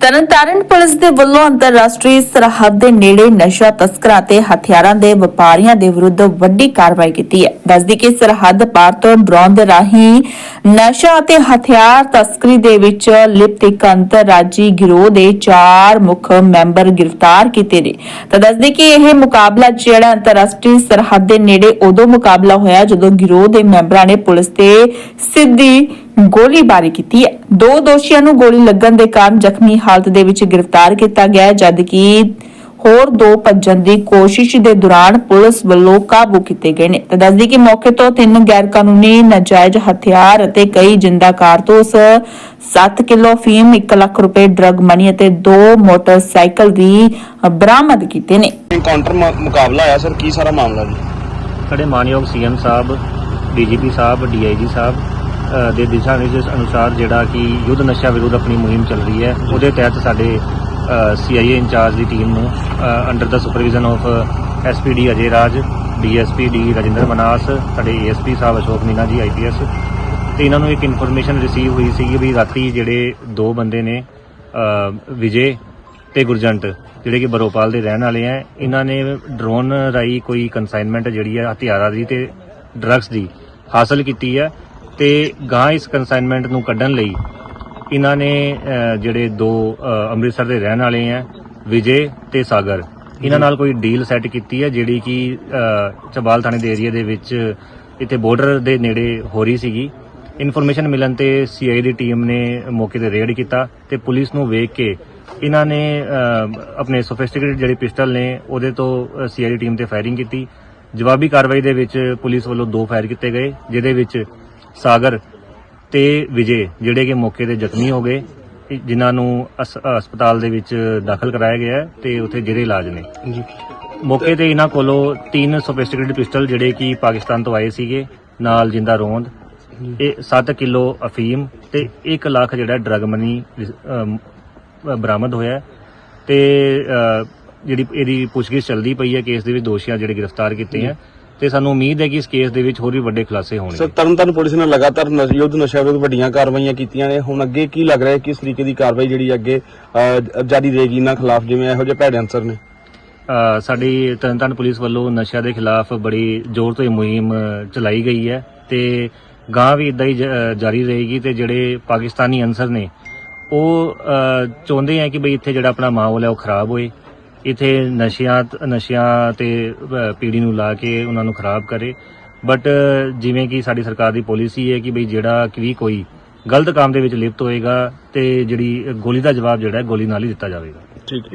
Tarn Taran police ਦੇ ਵੱਲੋਂ ਅੰਤਰਰਾਸ਼ਟਰੀ ਸਰਹੱਦ ਦੇ ਨੇੜੇ ਨਸ਼ਾ ਤਸਕਰਾਂ ਤੇ ਹਥਿਆਰਾਂ ਦੇ ਵਪਾਰੀਆਂ ਦੇ ਵਿਰੁੱਧ ਵੱਡੀ ਕਾਰਵਾਈ ਕੀਤੀ ਹੈ। ਦੱਸਦੀ ਕਿ ਸਰਹੱਦ ਪਾਰ ਤੋਂ ਡਰੋਨ ਦੇ ਰਾਹੀਂ ਨਸ਼ਾ ਅਤੇ ਹਥਿਆਰ ਤਸਕਰੀ ਦੇ ਵਿੱਚ ਲਿਪਤ ਇੱਕ ਅੰਤਰਰਾਜੀ ਗਿਰੋਹ ਦੇ ਚਾਰ ਮੁੱਖ ਮੈਂਬਰ ਗ੍ਰਿਫਤਾਰ ਕੀਤੇ ਨੇ। ਤਾਂ ਦੱਸਦੀ ਕਿ ਇਹ ਮੁਕਾਬਲਾ ਜਿਹੜਾ ਅੰਤਰਰਾਸ਼ਟਰੀ ਸਰਹੱਦ ਦੇ ਨੇੜੇ ਉਦੋਂ ਮੁਕਾਬਲਾ ਹੋਇਆ ਜਦੋਂ ਗਿਰੋਹ ਦੇ ਮੈਂਬਰਾਂ ਨੇ ਪੁਲਿਸ ਤੇ ਸਿੱਧੀ ਗੋਲੀਬਾਰੀ ਕੀਤੀ ਹੈ। ਦੋ ਦੋਸ਼ੀਆਂ ਨੂੰ ਗੋਲੀ ਲੱਗਣ ਦੇ ਕਾਰਨ ਜ਼ਖਮੀ ਹਾਲਤ ਦੇ ਵਿੱਚ ਗ੍ਰਿਫਤਾਰ ਕੀਤਾ ਗਿਆ ਹੈ, ਜਦਕਿ ਹੋਰ ਦੋ ਭੱਜਣ ਦੀ ਕੋਸ਼ਿਸ਼ ਦੇ ਦੌਰਾਨ ਪੁਲਿਸ ਵੱਲੋਂ ਕਾਬੂ ਕੀਤੇ ਗਏ ਨੇ। ਤਾਂ ਦੱਸਦੀ ਕਿ ਮੌਕੇ ਤੋਂ ਤਿੰਨ ਗੈਰ ਕਾਨੂੰਨੀ ਨਾਜਾਇਜ਼ ਹਥਿਆਰ ਅਤੇ ਕਈ ਜਿੰਦਾ ਕਾਰਤੂਸ 7 ਕਿਲੋ ਫੀਮ 1 ਲੱਖ ਰੁਪਏ ਡਰਗ ਮਨੀ ਅਤੇ ਦੋ ਮੋਟਰਸਾਈਕਲ ਵੀ ਬਰਾਮਦ ਕੀਤੇ ਨੇ। ਇਨਕਾਊਂਟਰ ਮ- ਮੁਕਾਬਲਾ ਆਇਆ ਸਰ ਕੀ ਸਾਰਾ ਮਾਮਲਾ ਜੀ? ਸਾਡੇ ਮਾਨਯੋਗ CM sahib DGP sahib DIG sahib ਦੇ ਦਿਸ਼ਾ ਨਿਰਦੇਸ਼ ਅਨੁਸਾਰ ਜਿਹੜਾ ਕਿ ਯੁੱਧ ਨਸ਼ਾ ਵਿਰੁੱਧ ਆਪਣੀ ਮੁਹਿੰਮ ਚੱਲ ਰਹੀ ਹੈ, ਉਹਦੇ ਤਹਿਤ ਸਾਡੇ ਸੀਆਈਏ ਇੰਚਾਰਜ ਦੀ ਟੀਮ ਨੂੰ under the supervision of SPD Ajay Raj DSP D Rajinder Manas, ਸਾਡੇ ਏਐਸਪੀ ਸਾਹਿਬ ਅਸ਼ੋਕ ਮੀਨਾ ਜੀ ਆਈਪੀਐਸ ਤੇ ਇਹਨਾਂ ਨੂੰ ਇੱਕ ਇਨਫੋਰਮੇਸ਼ਨ ਰਿਸੀਵ ਹੋਈ ਸੀ ਵੀ ਰਾਤੀ ਜਿਹੜੇ ਦੋ ਬੰਦੇ ਨੇ ਵਿਜੇ ਤੇ ਗੁਰਜੰਟ, ਜਿਹੜੇ ਕਿ ਬਰੋਪਾਲ ਦੇ ਰਹਿਣ ਵਾਲੇ ਆ ਇਹਨਾਂ ਨੇ ਡਰੋਨ ਰਾਈ ਕੋਈ ਕਨਸਾਈਨਮੈਂਟ ਜਿਹੜੀ ਹੈ, ਹਥਿਆਰਾਂ ਦੀ ਤੇ ਡਰੱਗਸ ਦੀ ਹਾਸਲ ਕੀਤੀ ਹੈ। ਤੇ ਗਾਂ ਇਸ ਕਨਸਾਈਨਮੈਂਟ ਨੂੰ ਕੱਢਣ ਲਈ ਇਹਨਾਂ ਨੇ ਜਿਹੜੇ ਦੋ ਅੰਮ੍ਰਿਤਸਰ ਦੇ ਰਹਿਣ ਵਾਲੇ ਆ ਵਿਜੇ ਤੇ ਸਾਗਰ। ਇਹਨਾਂ ਨਾਲ ਕੋਈ ਡੀਲ ਸੈੱਟ ਕੀਤੀ ਹੈ ਜਿਹੜੀ ਕਿ ਚਬਾਲ ਥਾਣੇ ਦੇ ਏਰੀਆ ਦੇ ਵਿੱਚ ਇੱਥੇ ਬਾਰਡਰ ਦੇ ਨੇੜੇ ਹੋ ਰਹੀ ਸੀਗੀ। ਇਨਫੋਰਮੇਸ਼ਨ ਮਿਲਣ ਤੇ ਸੀਆਈ ਦੀ ਟੀਮ ਨੇ ਮੌਕੇ ਤੇ ਰੇਡ ਕੀਤਾ ਤੇ ਪੁਲਿਸ ਨੂੰ ਵੇਖ ਕੇ ਇਹਨਾਂ ਨੇ ਆਪਣੇ ਸੋਫਿਸਟੀਕੇਟਡ ਜਿਹੜੇ ਪਿਸਟਲ ਨੇ ਉਹਦੇ ਤੋਂ ਸੀਆਈ ਦੀ ਟੀਮ ਤੇ ਫਾਇਰਿੰਗ ਕੀਤੀ। ਜਵਾਬੀ ਕਾਰਵਾਈ ਦੇ ਵਿੱਚ ਪੁਲਿਸ ਵੱਲੋਂ ਦੋ ਫਾਇਰ ਕੀਤੇ ਗਏ ਜਿਹਦੇ ਵਿੱਚ ਸਾਗਰ ਤੇ ਵਿਜੇ ਜਿਹੜੇ ਕਿ ਮੌਕੇ ਤੇ ਜ਼ਖਮੀ ਹੋ ਗਏ ਜਿਨ੍ਹਾਂ ਨੂੰ ਅਸ- ਹਸਪਤਾਲ ਦੇ ਵਿੱਚ ਦਾਖਲ ਕਰਾਇਆ ਗਿਆ ਹੈ ਤੇ ਉੱਥੇ ਜਿਹੜੇ ਇਲਾਜ ਨੇ। ਜੀ। ਮੌਕੇ ਤੇ ਇਹਨਾਂ ਕੋਲੋਂ ਤਿੰਨ ਸੋਫਿਸਟੀਕੇਟਡ ਪਿਸਟਲ ਜਿਹੜੇ ਕਿ ਪਾਕਿਸਤਾਨ ਤੋਂ ਆਏ ਸੀਗੇ ਨਾਲ ਜਿੰਦਾ ਰੋਂਦ ਇਹ 7 ਕਿਲੋ ਅਫੀਮ ਤੇ 1 ਲੱਖ ਜਿਹੜਾ ਡਰਗ ਮਨੀ ਅਮ, ਬਰਾਮਦ ਹੋਇਆ ਹੈ ਤੇ ਅ, ਜਿਹੜੀ ਇਹਦੀ ਪੁੱਛਗਿੱਛ ਚੱਲਦੀ ਪਈ ਹੈ ਕੇਸ ਦੇ ਵਿੱਚ ਦੋਸ਼ੀਆਂ ਜਿਹੜੇ ਗ੍ਰਿਫਤਾਰ ਕੀਤੇ ਹੈ। ਤੇ ਸਾਨੂੰ ਉਮੀਦ ਹੈ ਕਿ ਇਸ ਕੇਸ ਦੇ ਵਿੱਚ ਹੋਰ ਵੀ ਵੱਡੇ ਖੁਲਾਸੇ ਸਰ ਹੋਣਗੇ ਤਰਨਤਾਰਨ ਪੁਲਿਸ ਨੇ ਲਗਾਤਾਰ ਨਸ਼ਾ ਯੁੱਧ ਨਸ਼ਾ ਵਿਰੁੱਧ ਵੱਡੀਆਂ ਕਾਰਵਾਈਆਂ ਕੀਤੀਆਂ ਨੇ। ਹੁਣ ਅੱਗੇ ਕੀ ਲੱਗ ਰਿਹਾ ਹੈ? ਕਿਸ ਤਰੀਕੇ ਦੀ ਕਾਰਵਾਈ ਜਿਹੜੀ ਅੱਗੇ ਅਹ, ਜਾਰੀ ਰਹੇਗੀ? ਇਹਨਾਂ ਖਿਲਾਫ ਜਿਵੇਂ ਇਹੋ ਜਿਹੇ ਭੈੜੇ ਅੰਸਰ ਨੇ। ਅ, ਸਾਡੀ ਤਰਨਤਾਰਨ ਪੁਲਿਸ ਵੱਲੋਂ ਨਸ਼ਿਆਂ ਦੇ ਖਿਲਾਫ ਬੜੀ ਜ਼ੋਰ ਤੋਂ ਇਹ ਮੁਹਿੰਮ ਚਲਾਈ ਗਈ ਹੈ ਤੇ ਗਾਂ ਵੀ ਇਦਾਂ ਹੀ ਜ- ਅ, ਜਾਰੀ ਰਹੇਗੀ ਤੇ ਜਿਹੜੇ ਪਾਕਿਸਤਾਨੀ ਅਨਸਰ ਨੇ ਉਹ ਅ, ਚਾਹੁੰਦੇ ਆ ਕਿ ਬਈ ਇੱਥੇ ਜਿਹੜਾ ਆਪਣਾ ਮਾਹੌਲ ਹੈ ਉਹ ਖਰਾਬ ਹੋਏ। ਇੱਥੇ ਨਸ਼ਿਆਂ ਨਸ਼ਿਆਂ ਤੇ ਅ, ਪੀੜੀ ਨੂੰ ਲਾ ਕੇ ਉਹਨਾਂ ਨੂੰ ਖਰਾਬ ਕਰੇ। ਬਟ ਜਿਵੇਂ ਕਿ ਸਾਡੀ ਸਰਕਾਰ ਦੀ ਪਾਲਿਸੀ ਹੈ ਕਿ ਬਈ ਜਿਹੜਾ ਕਿ ਵੀ ਕੋਈ ਗਲਤ ਕੰਮ ਦੇ ਵਿੱਚ ਲਿਪਤ ਹੋਏਗਾ ਤੇ ਜਿਹੜੀ ਗੋਲੀ ਦਾ ਜਵਾਬ ਜਿਹੜਾ ਗੋਲੀ ਨਾਲ ਹੀ ਦਿੱਤਾ ਜਾਵੇਗਾ। ਠੀਕ।